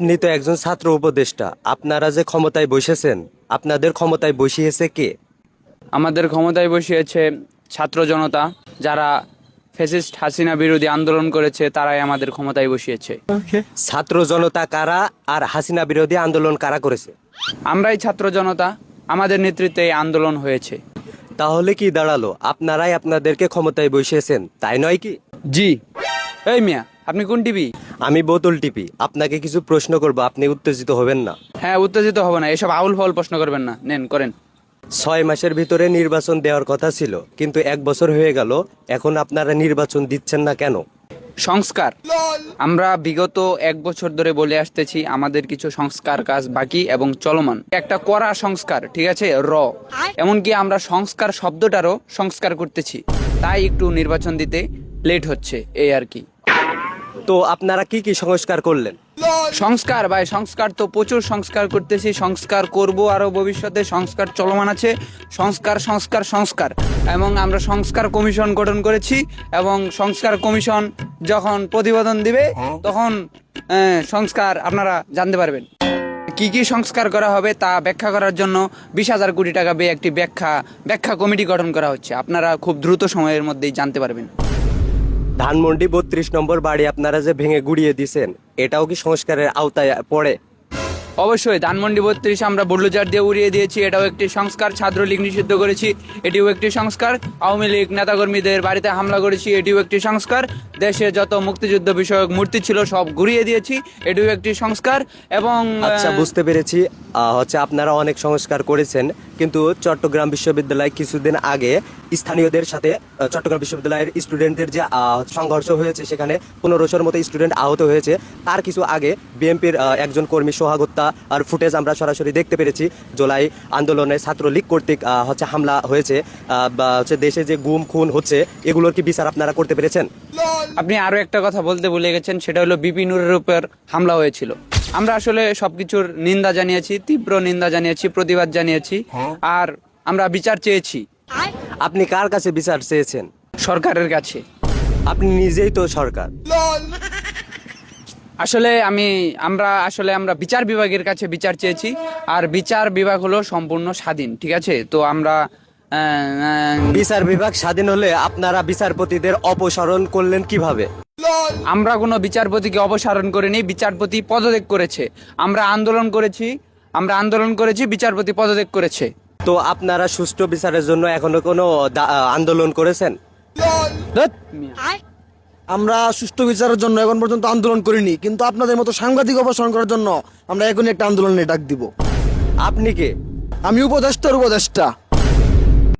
আপনি তো একজন ছাত্র উপদেষ্টা। আপনারা যে ক্ষমতায় বসেছেন আপনাদের ক্ষমতায় বসিয়েছে কে? আমাদের ক্ষমতায় বসিয়েছে ছাত্র জনতা যারা ফেসিস্ট হাসিনা বিরোধী আন্দোলন করেছে তারাই আমাদের ক্ষমতায় বসিয়েছে। ছাত্র জনতা কারা আর হাসিনা বিরোধী আন্দোলন কারা করেছে? আমরাই ছাত্র জনতা আমাদের নেতৃত্বে এই আন্দোলন হয়েছে। তাহলে কি দাঁড়াল? আপনারাই আপনাদেরকে ক্ষমতায় বসিয়েছেন তাই নয় কি? জি। এই মিয়া আপনি কোন টিভি? আমি বোতল টিপি। আপনাকে কিছু প্রশ্ন করব আপনি উত্তেজিত হবেন না। হ্যাঁ উত্তেজিত হবে না। এসব আউল ফাউল প্রশ্ন করবেন না। নেন করেন। ছয় মাসের ভিতরে নির্বাচন দেওয়ার কথা ছিল কিন্তু এক বছর হয়ে গেল এখন আপনারা নির্বাচন দিচ্ছেন না কেন? সংস্কার। আমরা বিগত এক বছর ধরে বলে আসতেছি আমাদের কিছু সংস্কার কাজ বাকি এবং চলমান। একটা কড়া সংস্কার ঠিক আছে? র। এমনকি আমরা সংস্কার শব্দটারও সংস্কার করতেছি। তাই একটু নির্বাচন দিতে লেট হচ্ছে এই আর কি। তো আপনারা কি কি সংস্কার করলেন? সংস্কার ভাই, সংস্কার তো প্রচুর সংস্কার করতেছি, সংস্কার করব আরও ভবিষ্যতে, সংস্কার চলমান আছে, সংস্কার সংস্কার সংস্কার। এবং আমরা সংস্কার কমিশন গঠন করেছি, এবং সংস্কার কমিশন যখন প্রতিবেদন দিবে, তখন সংস্কার আপনারা জানতে পারবেন। কি কি সংস্কার করা হবে তা ব্যাখ্যা করার জন্য বিশ হাজার কোটি টাকা ব্যয়ে একটি ব্যাখ্যা ব্যাখ্যা কমিটি গঠন করা হচ্ছে। আপনারা খুব দ্রুত সময়ের মধ্যেই জানতে পারবেন। ধানমন্ডি বত্রিশ নম্বর বাড়ি আপনারা যে ভেঙে গুড়িয়ে দিছেন এটাও কি সংস্কারের আওতায় পড়ে? অবশ্যই ধানমন্ডি বত্রিশ আমরা বুল্ডোজার দিয়ে উড়িয়ে দিয়েছি। এটাও একটি সংস্কার ছাত্রলীগ নিষিদ্ধ করেছি এটিও একটি সংস্কার। আওয়ামী লীগ নেতাকর্মীদের বাড়িতে হামলা করেছি এটিও একটি সংস্কার। দেশে যত মুক্তিযুদ্ধ বিষয়ক মূর্তি ছিল সব ঘুরিয়ে দিয়েছি এটিও একটি সংস্কার এবং আচ্ছা বুঝতে পেরেছি। হচ্ছে আপনারা অনেক সংস্কার করেছেন কিন্তু চট্টগ্রাম বিশ্ববিদ্যালয় কিছুদিন আগে স্থানীয়দের সাথে চট্টগ্রাম বিশ্ববিদ্যালয়ের স্টুডেন্টদের যে সংঘর্ষ হয়েছে সেখানে পনেরোশোর মতো স্টুডেন্ট আহত হয়েছে। তার কিছু আগে বিএনপির একজন কর্মী সোহাগ হত্যা আর ফুটেজ আমরা সরাসরি দেখতে পেরেছি। জুলাই আন্দোলনে ছাত্রলীগ কর্তৃক হচ্ছে হামলা হয়েছে। বা হচ্ছে দেশে যে গুম খুন হচ্ছে এগুলোর কি বিচার আপনারা করতে পেরেছেন? আপনি আরও একটা কথা বলতে ভুলে গেছেন সেটা হলো বিপিনুরের উপর হামলা হয়েছিল। আমরা আসলে সবকিছুর নিন্দা জানিয়েছি তীব্র নিন্দা জানিয়েছি প্রতিবাদ জানিয়েছি আর আমরা বিচার চেয়েছি। আপনি কার কাছে বিচার চেয়েছেন? সরকারের কাছে। আপনি নিজেই তো সরকার। আসলে আমি আমরা আসলে আমরা বিচার বিভাগের কাছে বিচার চেয়েছি। আর বিচার বিভাগ হলো সম্পূর্ণ স্বাধীন ঠিক আছে? তো আমরা বিচার বিভাগ স্বাধীন হলে আপনারা বিচারপতিদের অপসারণ করলেন কীভাবে? আমরা কোনো বিচারপতিকে অপসারণ করিনি বিচারপতি পদত্যাগ করেছে। আমরা আন্দোলন করেছি আমরা আন্দোলন করেছি বিচারপতি পদত্যাগ করেছে। তো আপনারা সুষ্ঠু বিচারের জন্য এখনও কোনো দা- আন্দোলন করেছেন। আমরা সুষ্ঠু বিচারের জন্য এখন পর্যন্ত আন্দোলন করিনি কিন্তু আপনাদের মতো সাংঘাতিক অপসারণ করার জন্য আমরা এখনই একটা আন্দোলনে ডাক দিব। আপনি কে? আমি উপদেষ্টার উপদেষ্টা।